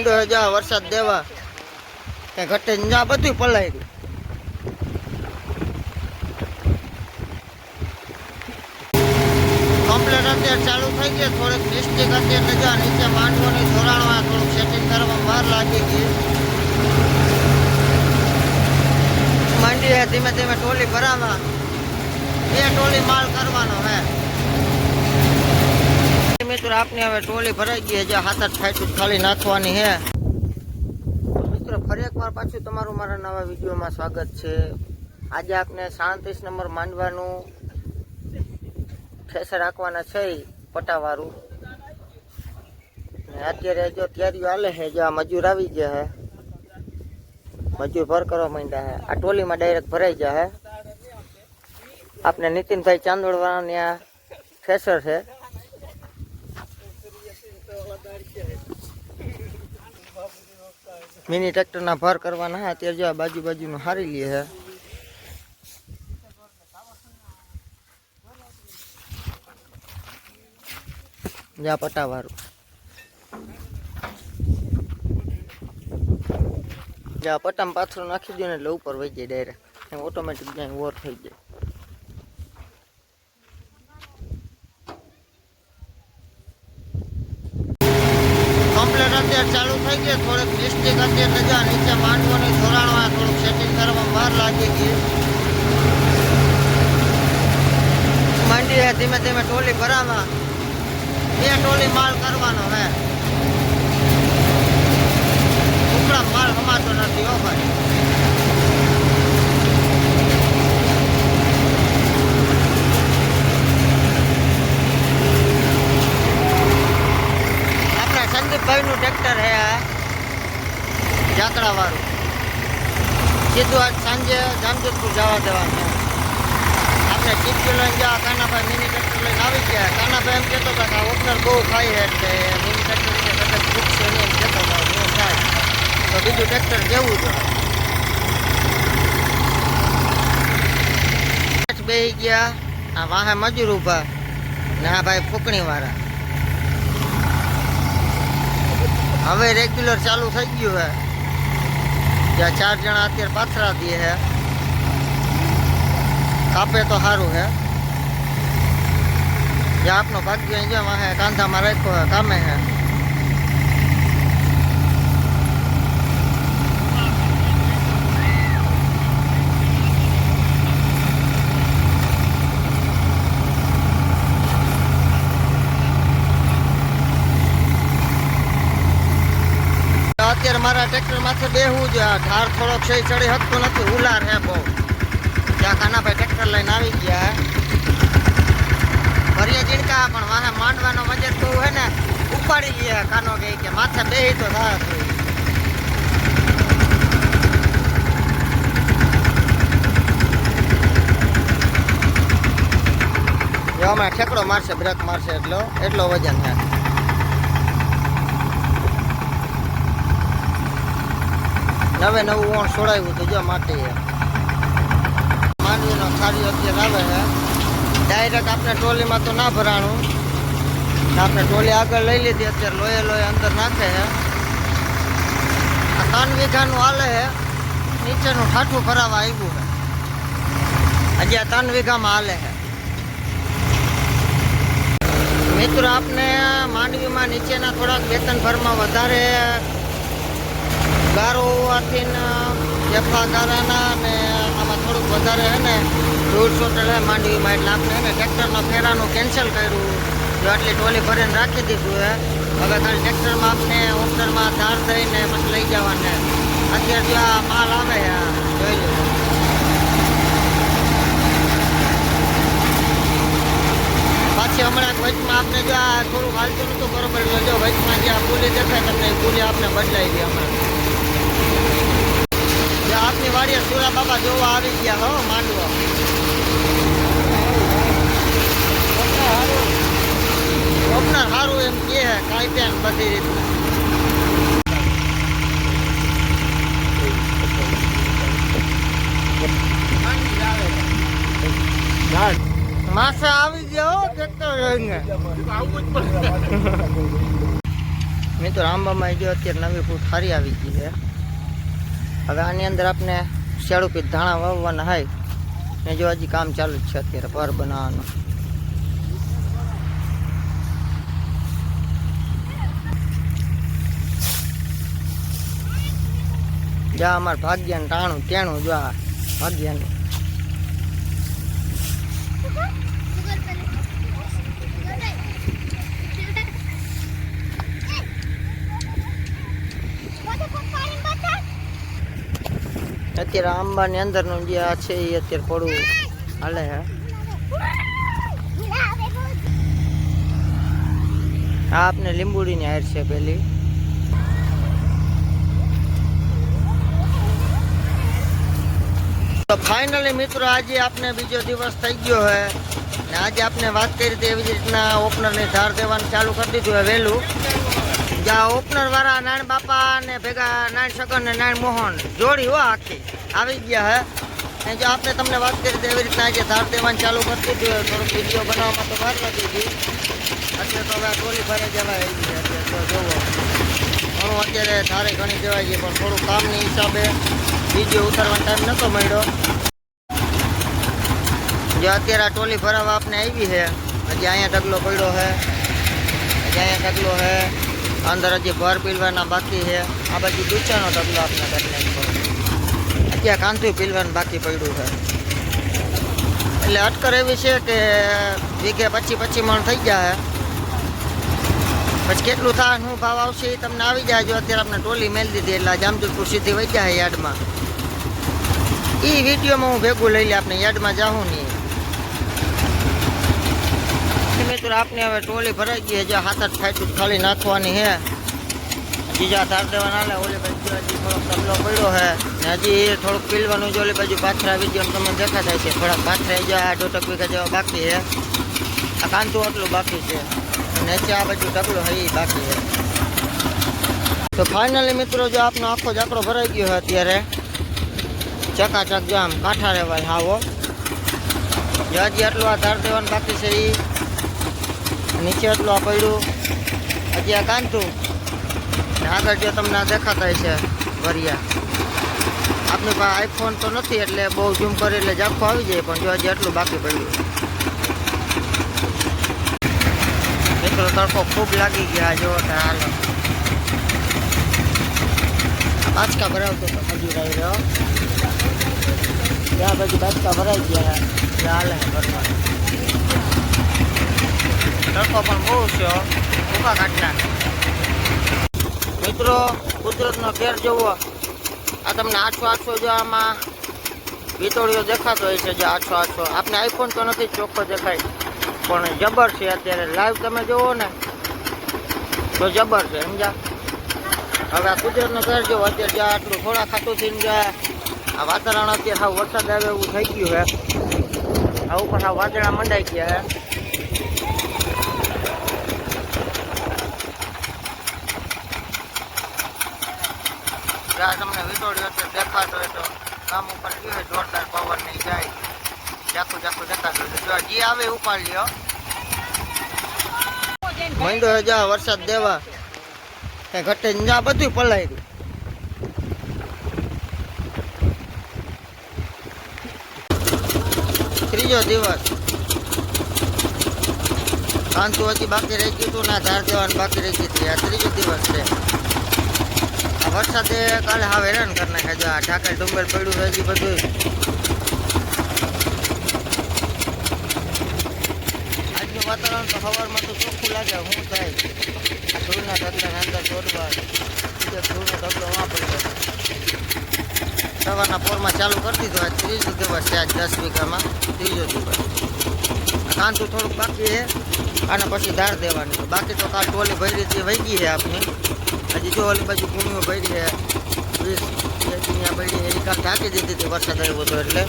માંડ્યો જા વરસાદ દેવા કે ઘટે જા બધું પલાય ગયું કમ્પ્લેટ અત્યારે ચાલુ થઈ ગઈ થોડીક મિસ્ટેક અત્યારે જા નીચે માંડવાની ધોરાણમાં થોડુંક સેટિંગ કરવામાં વાર લાગી ગઈ માંડી હે ધીમે ધીમે ટોલી ભરાવા બે ટોલી માલ કરવાનો હે મિત્રો, આપની હવે ટોલી ભરાઈ ગઈ છે, હાથ આઠ ફાઈટ ખાલી નાખવાની હે મિત્રો, ફરી એકવાર પાછું તમારું મારા નવા વિડીયોમાં સ્વાગત છે. આજે આપને સાડત્રીસ નંબર માંડવાનું ઠેસર રાખવાના છે પટાવાળું. અત્યારે જો તૈયારીઓ હાલે છે, જો આ મજૂર આવી ગયા હે મજૂર ભર કરવા માંડ્યા હે આ ટોલીમાં ડાયરેક્ટ ભરાઈ ગયા હે આપને નીતિનભાઈ ચાંદોડવાળાની આ ઠેસર છે. મિની ટ્રેક્ટરના ભર કરવાના હા, અત્યારે જો બાજુ બાજુનું હારી લે હે. જા પટાવાળું. જા પટામાં પાથરો નાખી દો ને એટલે ઉપર વહી જાય ડાયરેક્ટ ઓટોમેટિક જાય વોર થઈ જાય. અત્યારે ચાલુ થઈ ગઈ, થોડીક મિસ્ટેક અત્યારે જા નીચે માંડવાની ધોરાણમાં થોડુંક સેટિંગ કરવામાં વાર લાગી ગઈ માંડી ધીમે ધીમે ટોલી ભરાવા બે ટોલી માલ કરવાનો હે સીધું આજ સાંજે જામજોધપુર જવા દેવાનું છે. આપણે ચીપકી લઈને જા કાનાભાઈ મિની ટ્રેક્ટર લઈને આવી ગયા કાનાભાઈ એમ કહેતો હતા કે આ ઓપનર બહુ ખાઈ છે એટલે મિની ટ્રેક્ટર કે કદાચ ફૂટશે નહીં એમ કહેતો હતો હું થાય તો બીજું ટ્રેક્ટર જેવું છે બેસી ગયા આ વાહે મજૂર ઊભા ને આ ભાઈ ફૂકણી વાળા હવે રેગ્યુલર ચાલુ થઈ ગયું હે જ્યાં ચાર જણા અત્યારે પાથરા દે હે કાપે તો સારું હે જે આપનો ભાગ્ય અહીં જેમ હે કાંધામાં રાખ્યો હે કામે હે મારા ટ્રેક્ટર માથે બેહવું છે આ ઢાર થોડોક સહી ચડી શકતો નથી ઉલાર હે બહુ ત્યાં કાનાભાઈ ટ્રેક્ટર લઈને આવી ગયા ભરીએ જીણકા પણ વાહે માંડવાનો મજર બહુ હે ને ઉપાડી ગયા કાનો કે કે માથે બેહી તો થાય થોડી. જો હમણાં ઠેકડો મારશે બ્રેક મારશે એટલો એટલો વજન છે નવે નવું ઓણ છોડાવ્યું તો જો માટે માંડવીનો થાળી અત્યારે આવે છે. ડાયરેક્ટ આપણે ટોલીમાં તો ના ભરાણું. આપણે ટોલી આગળ લઈ લીધી, અત્યારે લોહે લોહે અંદર નાખે છે. આ ત્રણ વીઘાનું હાલે છે. નીચેનું ઠાઠું ભરાવા આવ્યું છે. હજી આ ત્રણ વીઘામાં હાલે છે. મિત્રો, આપને માંડવીમાં નીચેના થોડાક વેતન ભરમાં વધારે ગારો હોવાથી જફા ગારાના ને આમાં થોડુંક વધારે હે ને, દોઢસો ટળે માંડવીમાં એટલે આપણે એને ટ્રેક્ટરના ફેરાનું કેન્સલ કર્યું. જો આટલી ટોલી ભરીને રાખી દીધું હે. હવે ખાલી ટ્રેક્ટરમાં આપણે ઓપ્ટરમાં ધાર દઈને પછી લઈ જવાને. અત્યારે જો આ માલ આવે જોઈ લો. પાછી હમણાં વચમાં આપણે જો આ થોડું હાલતું નતું, બરોબર, જો વચમાં જે આ પુલી દેખાય તમને ભૂલી આપણે બદલાઈ ગઈ હમણાં. આપની વાડીએ સુરા બાબા જોવા આવી ગયા હો માંડવા ઓપનર સારું એમ કે કાંઈ ત્યાં બધી રીતના માસે આવી ગયા હો ટ્રેક્ટર લઈને મિત્રો આંબામાં જો અત્યારે નવી ફૂટ સારી આવી ગઈ છે હવે આની અંદર આપણે શેડુપી ધાણા વાવવાના હોય ને જો હજી કામ ચાલુ જ છે અત્યારે પર બનાવવાનું. જા, અમારે ભાગ્યાનું ટાણું તેણું જો આ ભાગ્યાનું. અત્યારે આંબાની અંદરનું જે આ છે એ અત્યારે થોડું હાલે, હે? આ આપને લીંબુડીની હાર છે પેલી. તો ફાઇનલી મિત્રો, આજે આપને બીજો દિવસ થઈ ગયો છે ને આજે આપને વાત કરી હતી એવી રીતના ઓપનરની ધાર દેવાનું ચાલુ કરી દીધું હે વહેલું. જ્યાં ઓપનર વાળા નાણ બાપા ને ભેગા નાણ સગન ને નાણ મોહન, જોડી હો આખી. આવી ગયા હે ને જો આપણે તમને વાત કરી હતી એવી રીતના આજે ધાર દેવાનું ચાલુ કરી દીધું છે થોડુંક વિડીયો બનાવવામાં તો વાર લાગી ગઈ એટલે તો હવે આ ટોલી ભરે જવાય એવી છે એટલે તો જોવો ઘણું અત્યારે ધારે ઘણી જવાય છે પણ થોડું કામની હિસાબે વિડીયો ઉતારવાનો ટાઈમ નહોતો મળ્યો જો અત્યારે આ ટોલી ભરાવા આપને આવી છે હજી અહીંયા ઢગલો પડ્યો છે હજી અહીંયા ઢગલો છે અંદર હજી ભર પીલવાના બાકી છે આ બાજુ દૂચાનો ઢગલો આપને કરી નાખ્યો અત્યારે કાંતું પીલવાનું બાકી પડ્યું છે. એટલે અટકર એવી છે કે વીઘે પચી પચી મણ થઈ જાય પછી કેટલું થાય શું ભાવ આવશે એ તમને આવી જાય. જો અત્યારે આપણે ટોલી મેલી દીધી એટલે જામજોધપુર સીધી વહી જાય યાર્ડમાં. એ વિડીયોમાં હું ભેગું લઈ લે, આપણે યાર્ડમાં જાઉં નહીં. મિત્રો, આપને હવે ટોલી ભરાઈ ગઈ છે. હાથ જ ફાઇટ ખાલી નાખવાની છે. બીજા તાર દેવાના હાલે ઓલી બાજુ હજી થોડોક તબલો પડ્યો છે ને હજી થોડુંક પીલવાનું જો ઓલી બાજુ પાથરા વિડીયો તમને દેખાતા છે થોડાક પાથરા જો આ દોઢક વીઘા જેવા બાકી છે આ કાંતું આટલું બાકી છે નીચે આ બાજુ ઢગલો છે એ બાકી છે તો ફાઇનલી મિત્રો જો આપનો આખો જાકડો ભરાઈ ગયો છે અત્યારે ચકાચક જો આમ કાંઠા રહેવાય હાવો જો હજી આટલું આ ધાર દેવાનું બાકી છે એ નીચે આટલું આ પડ્યું હજી આ કાંતું ને આગળ જો તમને આ દેખાતા છે, વરિયા. આપણી પાસે આઈફોન તો નથી, એટલે બહુ ઝૂમ કરી એટલે ઝાખો આવી જાય, પણ જો હજી એટલું બાકી પડ્યું. એટલો તડકો ખૂબ લાગી ગયા, જો હાલો. બાચકા ભરાવતો તો હજી રહી રહ્યો. ત્યાં બાજુ બાચકા ભરાઈ ગયા હાલે ઘરમાં તડકો પણ બહુ છે, હો. ભૂકા કાઢના. મિત્રો, કુદરતનો ફેર જોવો. આ તમને આછો આછો જો આમાં વિતોળીઓ દેખાતો હોય છે જે આછો આછો. આપને આઈફોન તો નથી, ચોખ્ખો દેખાય. પણ જબર છે અત્યારે. લાઈવ તમે જોવો ને, તો જબર છે સમજા હવે આ કુદરતનો ફેર જોવો. અત્યારે જ્યાં આટલું થોડા ખાતું થઈને જ્યાં આ વાતાવરણ અત્યારે હાવ વરસાદ આવે એવું થઈ ગયું છે આ ઉપર આ વાદળા મંડાઈ ગયા છે જ્યાં તમને વિટોળ્યો અત્યારે દેખાતો હોય તો કામ ઉપર ગયો હોય જોરદાર પવન નહીં જાય જાખું જાખું દેખાતું હોય જો જી આવે એ ઉપાડ લ્યો મંડો જા વરસાદ દેવા કઈ ઘટે ને જા બધું પલાઈ ગયું ત્રીજો દિવસ કાંતુ હજી બાકી રહી ગયું હતું ના ધાર દેવાનું બાકી રહી ગઈ હતી આ ત્રીજો દિવસ છે આ વરસાદે કાલે હાવ હેરાન કરી નાખે જો આ ઢાકર ડુંગર પડ્યું છે હજી બધું આજનું વાતાવરણ તો સવારમાં તો ચોખ્ખું લાગે શું થાય. આ ધૂળના ધંધા અંદર દોડવા, બીજો ધૂળનો ઢગલો વાપરી સવારના પોરમાં ચાલુ કરી દીધું, આજ ત્રીજો દિવસ છે, આજ દસ વીઘામાં, ત્રીજો દિવસ. કાંતું થોડુંક બાકી છે, આને પછી ધાર દેવાની બાકી તો કાલ ટોલી ભરી હતી, વહી ગઈ છે આપની. હજી જો ઓલી બાજુ ભૂમિઓ ભરી છે, વીસ ભરી છે એ કાલ ઢાંકી દીધી હતી વરસાદ આવ્યો હતો એટલે.